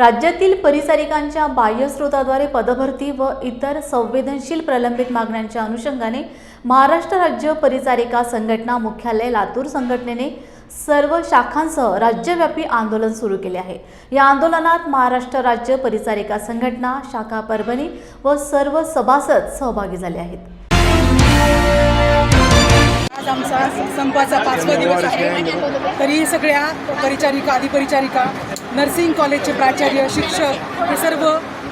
राज्यातील परिचारिकांच्या बाह्यस्रोताद्वारे पदभरती व इतर संवेदनशील प्रलंबित मागण्यांच्या अनुषंगाने महाराष्ट्र राज्य परिचारिका संघटना मुख्यालय लातूर संघटनेने सर्व शाखांसह राज्यव्यापी आंदोलन सुरू केले आहे. या आंदोलनात महाराष्ट्र राज्य परिचारिका संघटना शाखा परभणी व सर्व सभासद सहभागी झाले आहेत. आज आमचा संपाचा पाचवा दिवस आहे. तरी सगळ्या परिचारिका अधिपरिचारिका नर्सिंग कॉलेजचे प्राचार्य शिक्षक हे सर्व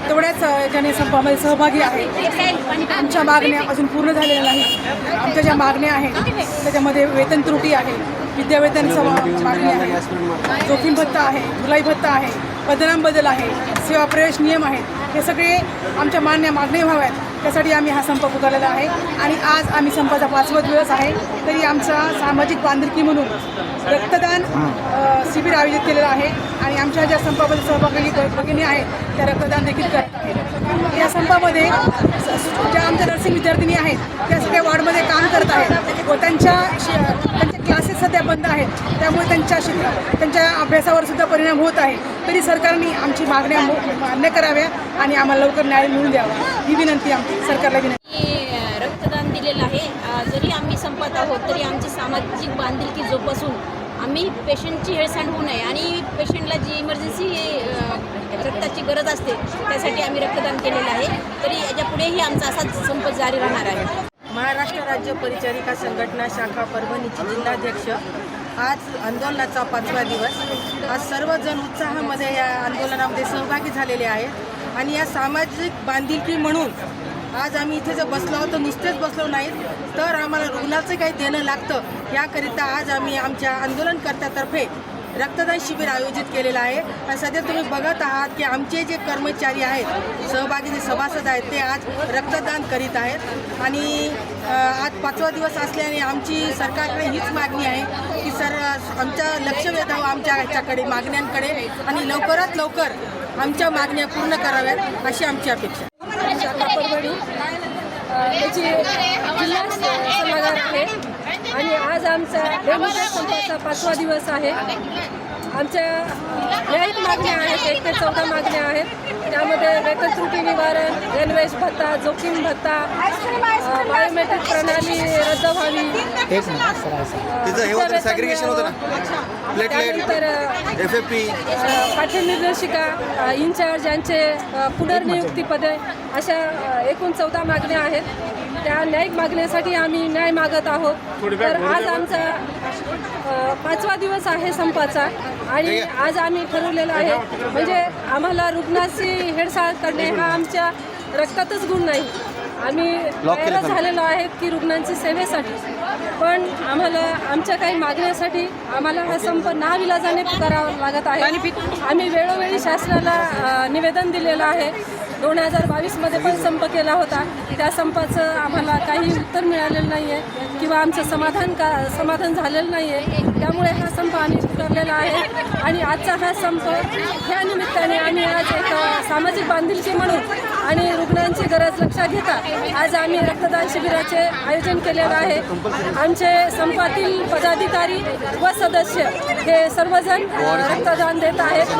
तेवढ्याच याच्याने संपामध्ये सहभागी आहेत. आमच्या मागण्या अजून पूर्ण झालेल्या नाहीत. आमच्या ज्या मागण्या आहेत त्याच्यामध्ये वेतन त्रुटी आहे. विद्यावेतन सम मागणी आहे. जोखीम भत्ता आहे भुलाई भत्ता आहे बदनाम बदल आहे सेवा प्रवेश नियम आहेत. हे सगळे आमच्या मान्य मागणी व्हाव्यात. त्यासाठी आम्ही हा संप पुकारलेला आहे. आणि आज आम्ही संपाचा पाचवा दिवस आहे. तरी आमचा सामाजिक बांधिलकी म्हणून रक्तदान शिबिर आयोजित केलेलं आहे आणि आमच्या ज्या संपामध्ये सहभागी भगिनी आहेत त्या रक्तदान देखील करत आहेत. या संपामध्ये ज्या आमच्या नर्सिंग विद्यार्थिनी आहेत त्या सगळ्या वॉर्डमध्ये काम करत आहेत व त्यांच्या त्यांचे क्लासेस सध्या बंद आहेत. त्यामुळे त्यांच्या शिक त्यांच्या अभ्यासावर सुद्धा परिणाम होत आहे. तरी सरकारने आमची मागण्या मान्य कराव्या आणि आम्हाला लवकर न्याय मिळून द्यावा. ही विनंती आमची सरकारला विनंती. रक्तदान दिलेलं आहे. जरी आम्ही संपत आहोत तरी आमची सामाजिक बांधिलकी जोपासून आम्ही पेशंटची हेळसांड होऊ नये आणि पेशंटला जी इमर्जन्सी रक्ताची गरज असते त्यासाठी आम्ही रक्तदान केलेलं आहे. तरी याच्या पुढेही आमचा असाच संप जारी राहणार आहे. महाराष्ट्र राज्य परिचारिका संघटना शाखा परभणीचे जिल्हाध्यक्ष आज आंदोलनाचा पाचवा दिवस. आज सर्वजण उत्साहामध्ये या आंदोलनामध्ये सहभागी झालेले आहेत. आणि या सामाजिक बांधिलकी म्हणून आज आम्ही इथे जर बसलो आहोत तर नुसतेच बसलो नाहीत. तर आम्हाला रुग्णाचं काही देणं लागतं. याकरिता आज आम्ही आमच्या आंदोलनकर्त्यातर्फे रक्तदान शिबिर आयोजित केलेलं आहे. आणि सध्या तुम्ही बघत आहात की आमचे जे कर्मचारी आहेत सहभागी जे सभासद आहेत ते आज रक्तदान करीत आहेत. आणि आज पाचवा दिवस असल्याने आमची सरकारकडे हीच मागणी आहे की सर आमचं लक्ष वेधावं आमच्या ह्याच्याकडे मागण्यांकडे आणि लवकरात लवकर आमच्या मागण्या पूर्ण कराव्यात अशी आमची अपेक्षा शाखा परभणी अ, याची जिल्हा सल्लागार आहे. आणि आज आमचा बेमुदत संपाचा पाचवा दिवस आहे. आमच्या न्यायिक मागण्या आहेत एक ते चौदा मागण्या आहेत. त्यामध्ये वेतन त्रुटी निवारण रेल्वेज भत्ता जोखीम भत्ता बायोमेट्रिक प्रणाली रद्द व्हावी. त्यानंतर एफ एफ पी पाठ्यनिर्देशिका इंचार्ज यांचे अ, पुनर्नियुक्ती पदे अशा एकूण चौदा मागण्या आहेत. त्या न्यायिक मागण्यासाठी आम्ही न्याय मागत आहोत. तर आज आमचा पाचवा दिवस आहे संपाचा. आणि आज आम्ही ठरवलेलं आहे म्हणजे आम्हाला रुग्णाची हेळसाळ करणे हा आमच्या रक्तातच गुण नाही. आम्ही तयार झालेलो आहेत की रुग्णांची सेवेसाठी. पण आम्हाला आमच्या काही मागण्यासाठी आम्हाला हा संप नाविलाजाने करावा लागत आहे. आम्ही वेळोवेळी शासनाला निवेदन दिलेलं आहे दोन हजार बावीसमध्ये पण संप केला होता. त्या संपाचं आम्हाला काही उत्तर मिळालेलं नाही आहे किंवा आमचं समाधान का समाधान झालेलं नाही आहे त्यामुळे हा संप आम्ही पुकारलेला आहे. आणि आजचा हा संप ह्या निमित्ताने आम्ही आज एक सामाजिक बांधिलकी म्हणून आणि रुग्णांची गरज लक्षात घेता आज आम्ही रक्तदान शिबिराचे आयोजन केलेलं आहे. आमचे संपातील पदाधिकारी व सदस्य हे सर्वजण रक्तदान देत आहेत.